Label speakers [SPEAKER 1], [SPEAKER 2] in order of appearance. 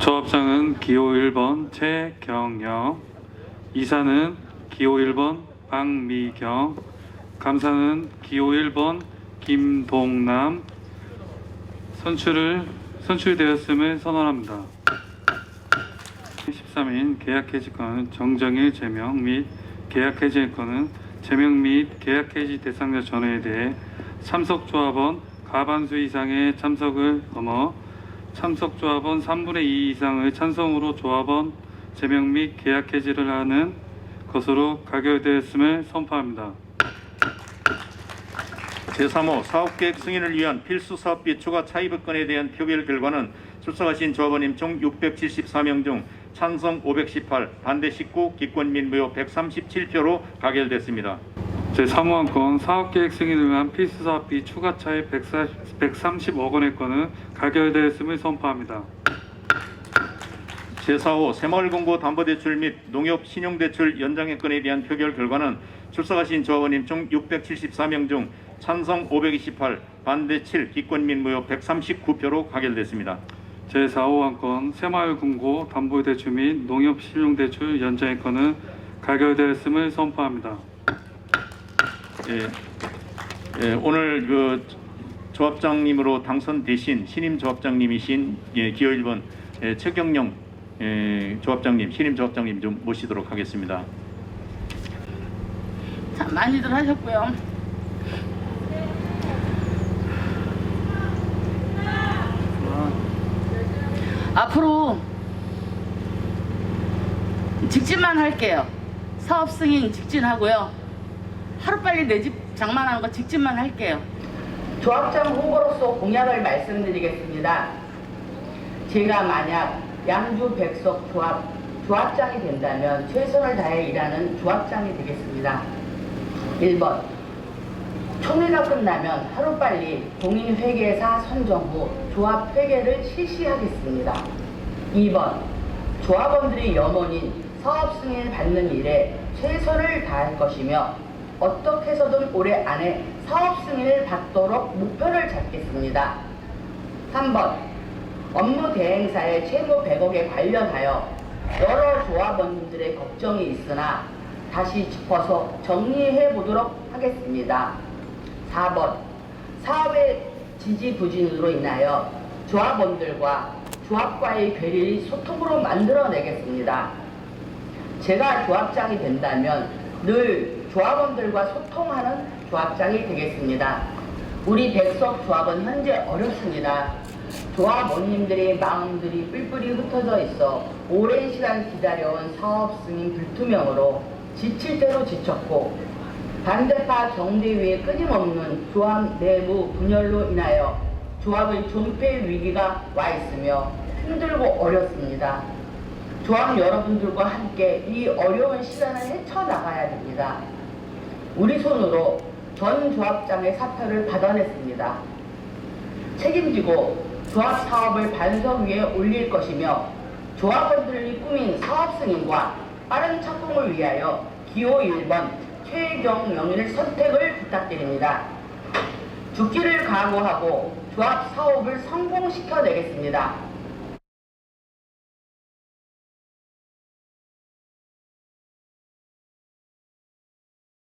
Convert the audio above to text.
[SPEAKER 1] 대표는 기호 1번 최경영, 이사는 기호 1번 박미경, 감사는 기호 1번 김동남, 선출을 선출되었음을 선언합니다. 13인 계약 해지권은 정정일 제명 및 계약 해지권은 제명 및 계약 해지 대상자 전회에 대해 참석 조합원 과반수 이상의 참석을 넘어 참석 조합원 3분의 2 이상의 찬성으로 조합원 제명 및 계약 해지를 하는 것으로 가결되었음을 선포합니다.
[SPEAKER 2] 제3호 사업계획 승인을 위한 필수 사업비 추가 차입건에 대한 표결 결과는 출석하신 조합원님 총 674명 중 찬성 518, 반대 19, 기권 및 무효 137표로 가결됐습니다.
[SPEAKER 1] 제3호안 건 사업계획 승인을 위한 필수 사업비 추가 차입 130억 원의 건은 가결되었음을 선포합니다.
[SPEAKER 2] 제4호 새마을공고 담보대출 및 농협 신용대출 연장의 건에 대한 표결 결과는 출석하신 조합원님 총 674명 중 찬성 528, 반대 7, 기권 및 무효 139표로 가결됐습니다.
[SPEAKER 1] 제4호 안건 새마을금고 담보대출 및 농협신용대출 연장의 건은 가결되었음을 선포합니다.
[SPEAKER 2] 예, 예, 오늘 그 조합장님으로 당선되신 신임 조합장님이신 예, 기호 1번 예, 최경영 예, 조합장님, 신임 조합장님 좀 모시도록 하겠습니다.
[SPEAKER 3] 참 많이들 하셨고요. 앞으로 직진만 할게요. 사업 승인 직진하고요. 하루빨리 내 집 장만하는 거 직진만 할게요. 조합장 홍보로서 공약을 말씀드리겠습니다. 제가 만약 양주 백석 조합 조합장이 된다면 최선을 다해 일하는 조합장이 되겠습니다. 1번 총회가 끝나면 하루빨리 공인회계사 선정 후 조합 회계를 실시하겠습니다. 2번 조합원들이 염원인 사업 승인을 받는 일에 최선을 다할 것이며 어떻게 해서든 올해 안에 사업 승인을 받도록 목표를 잡겠습니다. 3번 업무 대행사의 채무 100억에 관련하여 여러 조합원님들의 걱정이 있으나 다시 짚어서 정리해 보도록 하겠습니다. 4번 사업의 지지 부진으로 인하여 조합원들과 조합과의 괴리를 소통으로 만들어내겠습니다. 제가 조합장이 된다면 늘 조합원들과 소통하는 조합장이 되겠습니다. 우리 백석 조합은 현재 어렵습니다. 조합원님들의 마음들이 뿔뿔이 흩어져 있어 오랜 시간 기다려온 사업 승인 불투명으로 지칠 대로 지쳤고 반대파 정대위의 끊임없는 조합 내부 분열로 인하여 조합의 존폐 위기가 와 있으며 힘들고 어렵습니다. 조합 여러분들과 함께 이 어려운 시간을 헤쳐나가야 됩니다. 우리 손으로 전 조합장의 사표를 받아냈습니다. 책임지고 조합 사업을 반석 위에 올릴 것이며 조합원들이 꾸민 사업 승인과 빠른 착공을 위하여 기호 1번 최경영일 선택을 부탁드립니다. 죽기를 각오하고 조합 사업을 성공시켜 내겠습니다.